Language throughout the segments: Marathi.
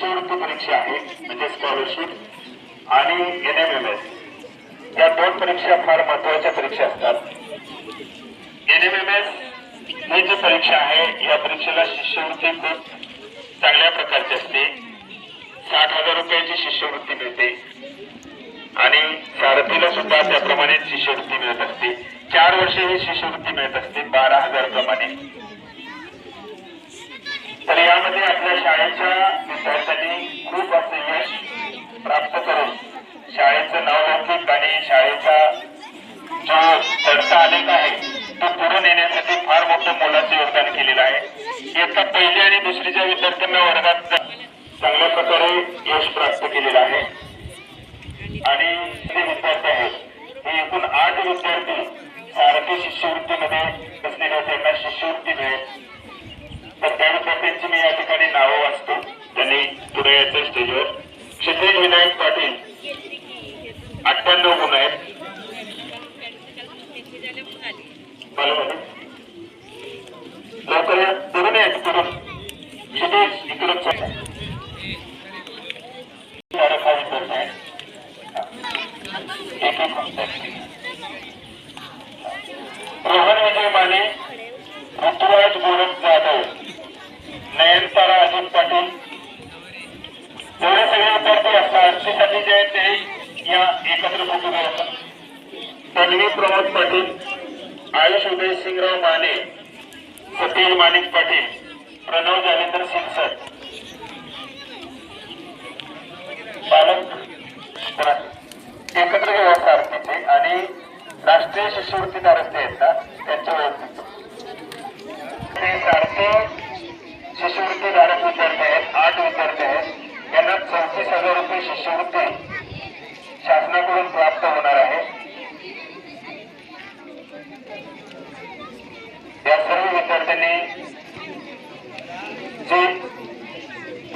शिष्यवृत्ती परीक्षा आहे म्हणजे स्कॉलरशिप आणि एन एम एम एस या दोन परीक्षा फार महत्त्वाच्या परीक्षा असतात. एन एम एम एस ही जी परीक्षा आहे या परीक्षेला शिष्यवृत्ती खूप चांगल्या प्रकारची असते. साठ हजार रुपयाची शिष्यवृत्ती मिळते. आणि सारथीला सुद्धा त्याप्रमाणे शिष्यवृत्ती मिळत असते. चार वर्ष ही शिष्यवृत्ती मिळत असते बारा हजार प्रमाणे. तर यामध्ये आपल्या शाळेच्या तो पुढे नेण्यासाठी फार मोठं मोलाचं योगदान केलेलं आहे. इयत्ता पहिली आणि दुसरीच्या विद्यार्थ्यांना वर्गात चांगल्या प्रकारे यश प्राप्त केलेलं आहे. आणि जे विद्यार्थी आहेत हे एकूण आठ विद्यार्थी सारथी शिष्यवृत्तीमध्ये असलेल्या त्यांना शिष्यवृत्ती मिळेल. तर त्या विद्यार्थ्यांची मी या ठिकाणी नावं वाचतो. त्यांनी पुढे यायचं स्टेजवर क्षितिज विनायक पाटील. अठ्ठ्याण्णव गुण आहेत. या. तरुण नयनतारा सगळे असतात जे आहेत ते या एकत्र फोटो तन्वी प्रमोद पाटील. आयुष उदय सिंगराव माने सतीश माणिक पाटील प्रणव जालेंद्र सिंगसर पालक एकत्र व्यवस्था आणि राष्ट्रीय शिष्यवृत्ती धारक येतात आहेत ना त्यांच्या व्यवस्थित ते सारखे शिष्यवृत्ती धारक विद्यार्थी आहेत आठ विद्यार्थी आहेत. यांना चौतीस हजार रुपये शिष्यवृत्ती शासनाकडून प्राप्त होणार आहे या सर्व विद्यार्थ्यांनी जे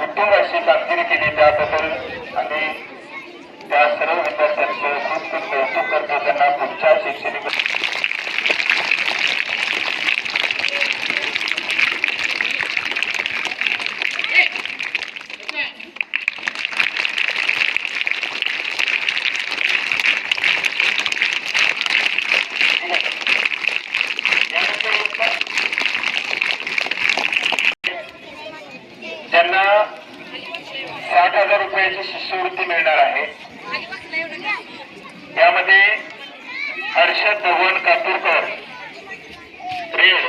उत्तम अशी कामगिरी केली. त्याबद्दल आणि त्या सर्व विद्यार्थ्यांचं खूप खूप कौतुक करतो त्यांना पुढच्या शैक्षणिक त्यांना साठ हजार रुपयाची शिष्यवृत्ती मिळणार आहे. यामध्ये हर्षद धवन कापूरकर रेड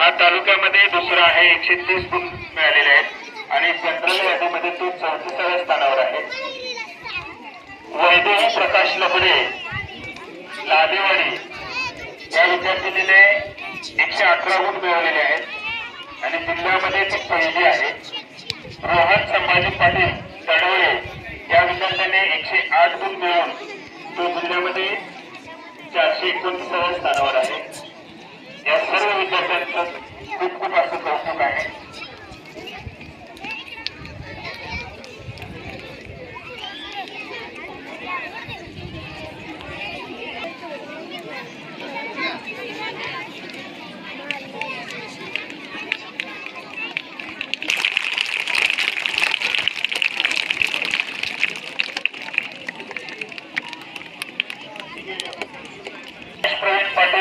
हा तालुक्यामध्ये दुसरा आहे एकशे तीस गुण मिळालेले आहेत. आणि जनरल यादीमध्ये तो चौतीसाव्या स्थानावर आहे. वैदेही प्रकाश लबडे लादेवाडी या विद्यार्थिनीने एकशे अठरा गुण मिळवलेले आहेत. आणि जिल्ह्यामध्ये ती पहिली आहे. रोहन संभाजी पाटील तडवळे या विद्यार्थ्याने एकशे आठ गुण मिळवून तो जिल्ह्यामध्ये चारशे एकोणतीसाव्या स्थानावर आहे या सर्व विद्यार्थ्यांचं खूप खूप असं कौतुक आहे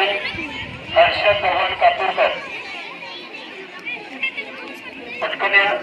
प्रवीण पाटील हर्षद धवन कापूरकर पटकन या.